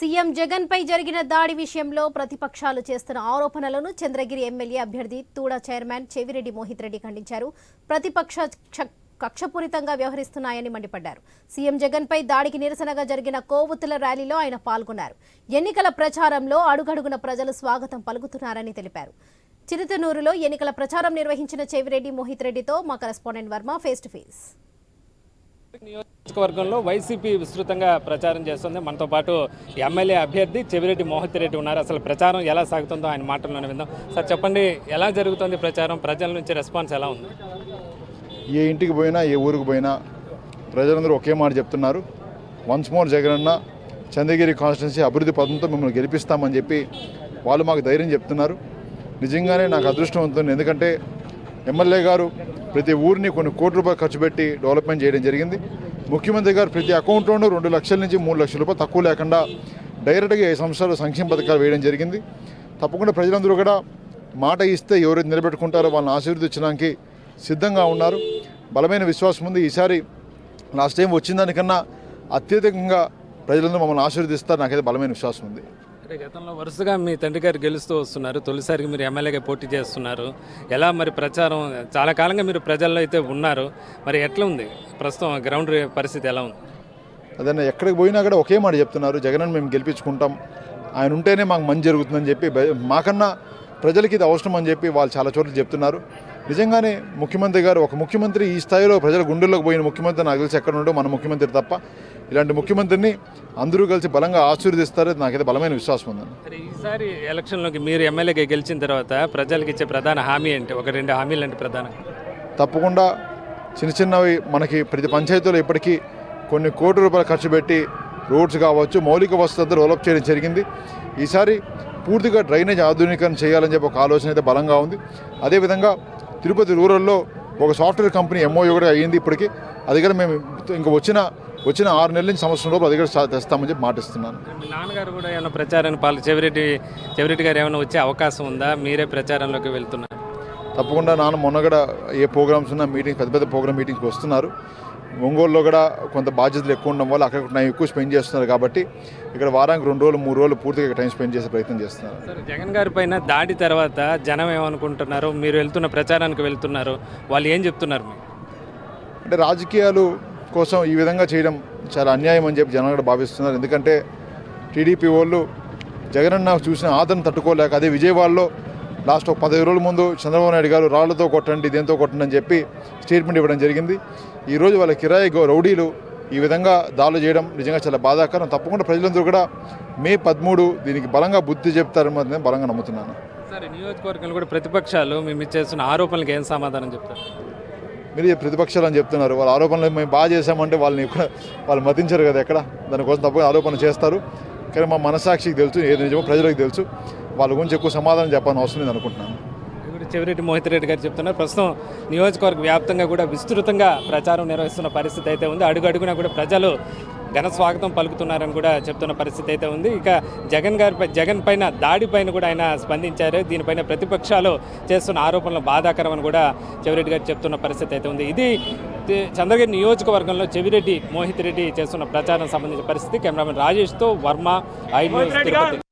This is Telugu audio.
సీఎం జగన్పై జరిగిన దాడి విషయంలో ప్రతిపక్షాలు చేస్తున్న ఆరోపణలను చంద్రగిరి ఎమ్మెల్యే అభ్యర్థి తూడా చైర్మన్ చెవిరెడ్డి మోహిత్ రెడ్డి ఖండించారు. ప్రతిపక్ష క్ష- కక్షపూరితంగా వ్యవహరిస్తున్నాయని మండిపడ్డారు. సీఎం జగన్పై దాడికి నిరసనగా జరిగిన కోవత్తుల ర్యాలీలో ఆయన పాల్గొన్నారు. ఎన్నికల ప్రచారంలో అడుగడుగున ప్రజలు స్వాగతం పలుకుతున్నారని తెలిపారు. చిరుతనూరులో ఎన్నికల ప్రచారం నిర్వహించిన చెవిరెడ్డి మోహిత్ రెడ్డితో మా correspondent Varma face to face. నియోజకవర్గంలో వైసీపీ విస్తృతంగా ప్రచారం చేస్తుంది. మనతో పాటు ఎమ్మెల్యే అభ్యర్థి చెవిరెడ్డి మోహిత్ రెడ్డి ఉన్నారు. అసలు ప్రచారం ఎలా సాగుతుందో ఆయన మాటల్లోనే విందాం. సార్ చెప్పండి ఎలా జరుగుతుంది ప్రచారం? ప్రజల నుంచి రెస్పాన్స్ ఎలా ఉంది? ఏ ఇంటికి పోయినా ఏ ఊరికి పోయినా ప్రజలందరూ ఒకే మాట చెప్తున్నారు. Once more Jagananna Chandragiri constituency అభివృద్ధి పదంతో మిమ్మల్ని గెలిపిస్తామని చెప్పి వాళ్ళు మాకు ధైర్యం చెప్తున్నారు. నిజంగానే నాకు అదృష్టం అవుతుంది ఎందుకంటే ఎమ్మెల్యే గారు ప్రతి ఊరిని కొన్ని కోట్ల రూపాయలు ఖర్చు పెట్టి డెవలప్మెంట్ చేయడం జరిగింది. ముఖ్యమంత్రి గారు ప్రతి అకౌంట్లోనూ రెండు లక్షల నుంచి మూడు లక్షల రూపాయలు తక్కువ లేకుండా డైరెక్ట్గా ఈ సంవత్సరాలు సంక్షేమ పథకాలు వేయడం జరిగింది. తప్పకుండా ప్రజలందరూ కూడా మాట ఇస్తే ఎవరైతే నిలబెట్టుకుంటారో వాళ్ళని ఆశీర్వదించడానికి సిద్ధంగా ఉన్నారు. బలమైన విశ్వాసం ఉంది. ఈసారి లాస్ట్ టైం వచ్చిన దానికన్నా అత్యధికంగా ప్రజలందరూ మమ్మల్ని ఆశీర్వదిస్తారు. నాకైతే బలమైన విశ్వాసం ఉంది. అంటే గతంలో వరుసగా మీ తండ్రి గారు గెలుస్తూ వస్తున్నారు. తొలిసారికి మీరు ఎమ్మెల్యేగా పోటీ చేస్తున్నారు. ఎలా మరి ప్రచారం చాలా కాలంగా మీరు ప్రజల్లో అయితే ఉన్నారు. మరి ఎట్లా ఉంది? ప్రస్తుతం గ్రౌండ్ పరిస్థితి ఎలా ఉంది? అదే ఎక్కడికి పోయినా కూడా ఒకే మాట చెప్తున్నారు. జగన్ మేము గెలిపించుకుంటాం. ఆయన ఉంటేనే మాకు మంచి జరుగుతుందని చెప్పి మాకన్నా ప్రజలకి ఇది అవసరం అని చెప్పి వాళ్ళు చాలా చోట్ల చెప్తున్నారు. నిజంగానే ముఖ్యమంత్రి గారు ఒక ముఖ్యమంత్రి ఈ స్థాయిలో ప్రజల గుండెల్లోకి పోయిన ముఖ్యమంత్రి నాకు తెలిసి ఎక్కడ ఉండో మన ముఖ్యమంత్రి తప్ప ఇలాంటి ముఖ్యమంత్రిని అందరూ కలిసి బలంగా ఆశీర్వదిస్తారు నాకైతే బలమైన విశ్వాసం ఉందండి. మరి ఈసారి ఎలక్షన్లోకి మీరు ఎమ్మెల్యేగా గెలిచిన తర్వాత ప్రజలకు ఇచ్చే ప్రధాన హామీ ఏంటి? ఒక రెండు హామీలు అంటే ప్రధాన. తప్పకుండా చిన్న చిన్నవి మనకి ప్రతి పంచాయతీలో ఇప్పటికీ కొన్ని కోట్ల రూపాయలు ఖర్చు పెట్టి రోడ్స్ కావచ్చు మౌలిక వసతులు డెవలప్ చేయడం జరిగింది. ఈసారి పూర్తిగా డ్రైనేజ్ ఆధునీకరణ చేయాలని చెప్పి ఒక ఆలోచన అయితే బలంగా ఉంది. అదేవిధంగా తిరుపతి రూరల్లో ఒక సాఫ్ట్వేర్ కంపెనీ ఎంఓయూ కూడా అయ్యింది ఇప్పటికీ. అది కూడా మేము ఇంకా వచ్చిన వచ్చిన ఆరు నెలల నుంచి సంవత్సరం లోపు అది కూడా తెస్తామని చెప్పి మాటిస్తున్నాను. నాన్నగారు కూడా ఏమైనా ప్రచారాన్ని పాలు చెవిరెడ్డి చెవిరెడ్డి గారు ఏమైనా వచ్చే అవకాశం ఉందా? మీరే ప్రచారంలోకి వెళ్తున్నారు. తప్పకుండా నాన్న మొన్న కూడా ఏ ప్రోగ్రామ్స్ ఉన్నా మీటింగ్ పెద్ద పెద్ద ప్రోగ్రామ్ మీటింగ్కి వస్తున్నారు. ఒంగోలులో కూడా కొంత బాధ్యతలు ఎక్కువ ఉండడం వల్ల అక్కడ టైం ఎక్కువ స్పెండ్ చేస్తున్నారు కాబట్టి ఇక్కడ వారానికి రెండు రోజులు మూడు రోజులు పూర్తిగా టైం స్పెండ్ చేసే ప్రయత్నం చేస్తున్నారు. సరే జగన్ గారి పైన దాడి తర్వాత జనం ఏమనుకుంటున్నారు? మీరు వెళ్తున్న ప్రచారానికి వెళ్తున్నారు. వాళ్ళు ఏం చెప్తున్నారు అంటే రాజకీయాలు కోసం ఈ విధంగా చేయడం చాలా అన్యాయం అని చెప్పి జనాలు కూడా భావిస్తున్నారు. ఎందుకంటే టీడీపీ వాళ్ళు జగనన్న చూసిన ఆదరణ తట్టుకోలేక అదే విజయవాడలో లాస్ట్ ఒక పదిహేను రోజుల ముందు చంద్రబాబు నాయుడు గారు రాళ్ళతో కొట్టండి దేంతో కొట్టండి అని చెప్పి స్టేట్మెంట్ ఇవ్వడం జరిగింది. ఈరోజు వాళ్ళ కిరాయి రౌడీలు ఈ విధంగా దాడులు చేయడం నిజంగా చాలా బాధాకరం. తప్పకుండా ప్రజలందరూ కూడా మే పదమూడు దీనికి బలంగా బుద్ధి చెప్తారని నేను బలంగా నమ్ముతున్నాను. సరే నియోజకవర్గంలో కూడా ప్రతిపక్షాలు మేము చేస్తున్న ఆరోపణలకు ఏం సమాధానం చెప్తారు? మీరు ప్రతిపక్షాలు అని చెప్తున్నారు. వాళ్ళ ఆరోపణలు మేము బాగా చేశామంటే వాళ్ళని కూడా వాళ్ళు మతించరు కదా ఎక్కడ? దానికోసం తప్పగా ఆరోపణ చేస్తారు. కానీ మా మనసాక్షికి తెలుసు ఏది నిజమో ప్రజలకు తెలుసు. వాళ్ళ గురించి ఎక్కువ సమాధానం చెప్పాలని అవసరం లేదు అనుకుంటున్నాను. ఇప్పుడు చెవిరెడ్డి మోహిత్ రెడ్డి గారు చెప్తున్నారు ప్రస్తుతం నియోజకవర్గ వ్యాప్తంగా కూడా విస్తృతంగా ప్రచారం నిర్వహిస్తున్న పరిస్థితి అయితే ఉంది. అడుగు అడుగునా కూడా ప్రజలు ఘన స్వాగతం పలుకుతున్నారని కూడా చెప్తున్న పరిస్థితి అయితే ఉంది. ఇక జగన్ గారి జగన్ పైన దాడి పైన కూడా ఆయన స్పందించారు. దీనిపైన ప్రతిపక్షాలు చేస్తున్న ఆరోపణలు బాధాకరం అని కూడా చెవిరెడ్డి గారు చెప్తున్న పరిస్థితి అయితే ఉంది. ఇది చంద్రగిరి నియోజకవర్గంలో చెవిరెడ్డి మోహిత్ రెడ్డి చేస్తున్న ప్రచారం సంబంధించిన పరిస్థితి. కెమెరామెన్ రాజేష్తో వర్మ ఐ న్యూస్ తిరుపతి.